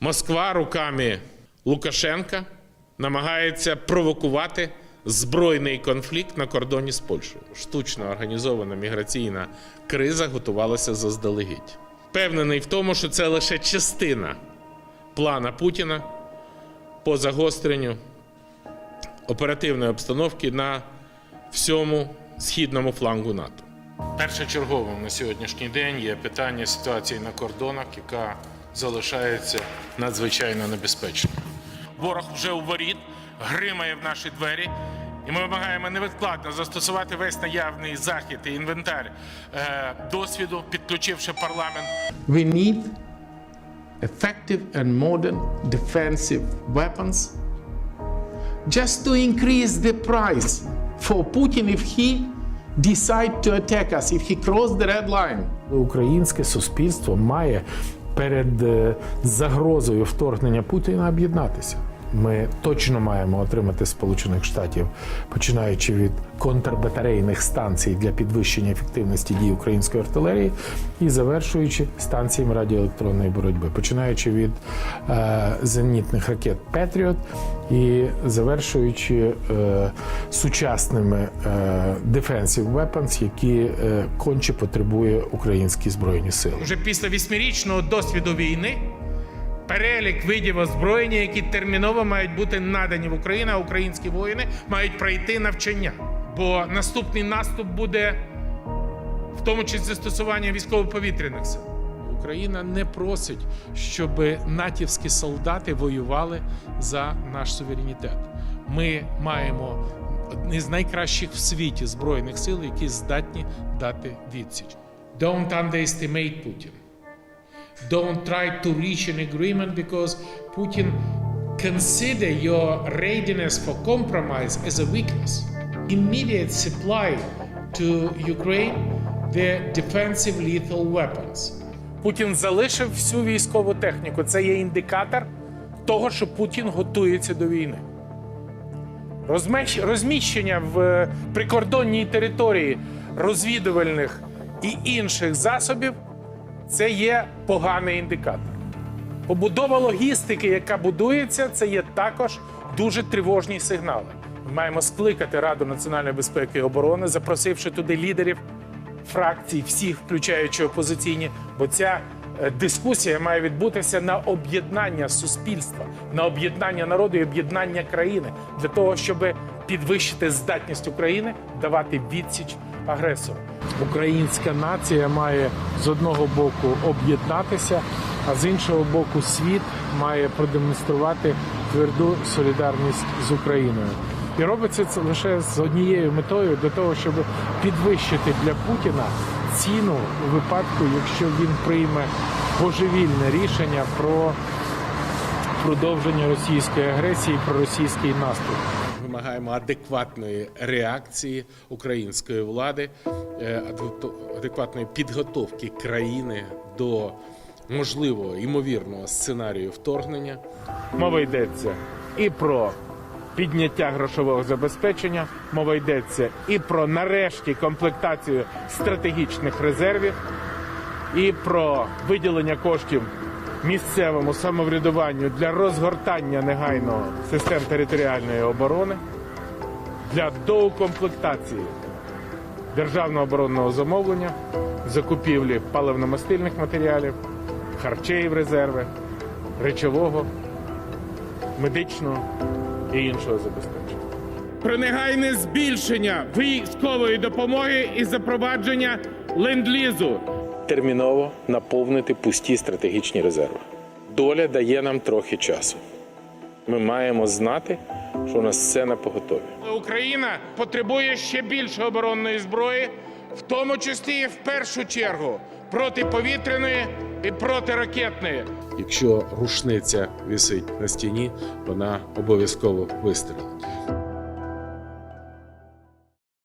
Москва руками Лукашенка намагається провокувати збройний конфлікт на кордоні з Польщею. Штучно організована міграційна криза готувалася заздалегідь. Впевнений в тому, що це лише частина плана Путіна по загостренню оперативної обстановки на всьому східному флангу НАТО. Першочерговим на сьогоднішній день є питання ситуації на кордонах, яка залишається надзвичайно небезпечною. Ворог вже у воріт, гримає в наші двері, і ми вимагаємо невідкладно застосувати весь наявний захід і інвентар е, досвіду, підключивши парламент We need effective and modern defensive weapons just to increase the price for Putin if he decide to attack us, if he cross the red line. Українське суспільство має перед е, загрозою вторгнення Путіна об'єднатися. Ми точно маємо отримати Сполучених Штатів, починаючи від контрбатарейних станцій для підвищення ефективності дій української артилерії і завершуючи станціями радіоелектронної боротьби, починаючи від е, зенітних ракет Петріот і завершуючи е, сучасними е, defensive weapons, які е, конче потребує українські збройні сили. вже після вісьмирічного досвіду війни перелік видів озброєння, які терміново мають бути надані в Україну, а українські воїни мають пройти навчання. Бо наступний наступ буде в тому числі застосування військово-повітряних сил. Україна не просить, щоб натівські солдати воювали за наш суверенітет. Ми маємо одні з найкращих в світі збройних сил, які здатні дати відсіч. Don't underestimate Putin. Don't try to reach an agreement because Putin consider your readiness for compromise as a weakness. Immediate supply to Ukraine the defensive lethal weapons. Путін залишив всю військову техніку. Це є індикатор того, що Путін готується до війни. Розміщення в прикордонній території розвідувальних і інших засобів це є поганий індикатор. Побудова логістики, яка будується, це є також дуже тривожні сигнали. Ми маємо скликати Раду національної безпеки і оборони, запросивши туди лідерів фракцій, всіх, включаючи опозиційні, бо ця е, дискусія має відбутися на об'єднання суспільства, на об'єднання народу і об'єднання країни для того, щоб підвищити здатність України давати відсіч агресору. Українська нація має з одного боку об'єднатися, а з іншого боку, світ має продемонструвати тверду солідарність з Україною. І робиться це лише з однією метою для того, щоб підвищити для Путіна ціну у випадку, якщо він прийме божевільне рішення про продовження російської агресії, про російський наступ. Вимагаємо адекватної реакції української влади, е, адекватної підготовки країни до можливого ймовірного сценарію вторгнення. Мова йдеться і про підняття грошового забезпечення, мова йдеться і про нарешті комплектацію стратегічних резервів, і про виділення коштів місцевому самоврядуванню для розгортання негайного систем територіальної оборони, для доукомплектації державного оборонного замовлення, закупівлі паливно-мастильних матеріалів, харчей в резерви, речового, медичного і іншого забезпечення. Про негайне збільшення військової допомоги і запровадження ленд-лізу терміново наповнити пусті стратегічні резерви. Доля дає нам трохи часу. Ми маємо знати, що у нас все на поготові. Україна потребує ще більше оборонної зброї, в тому числі і в першу чергу протиповітряної і протиракетної. Якщо рушниця висить на стіні, вона обов'язково вистрілить.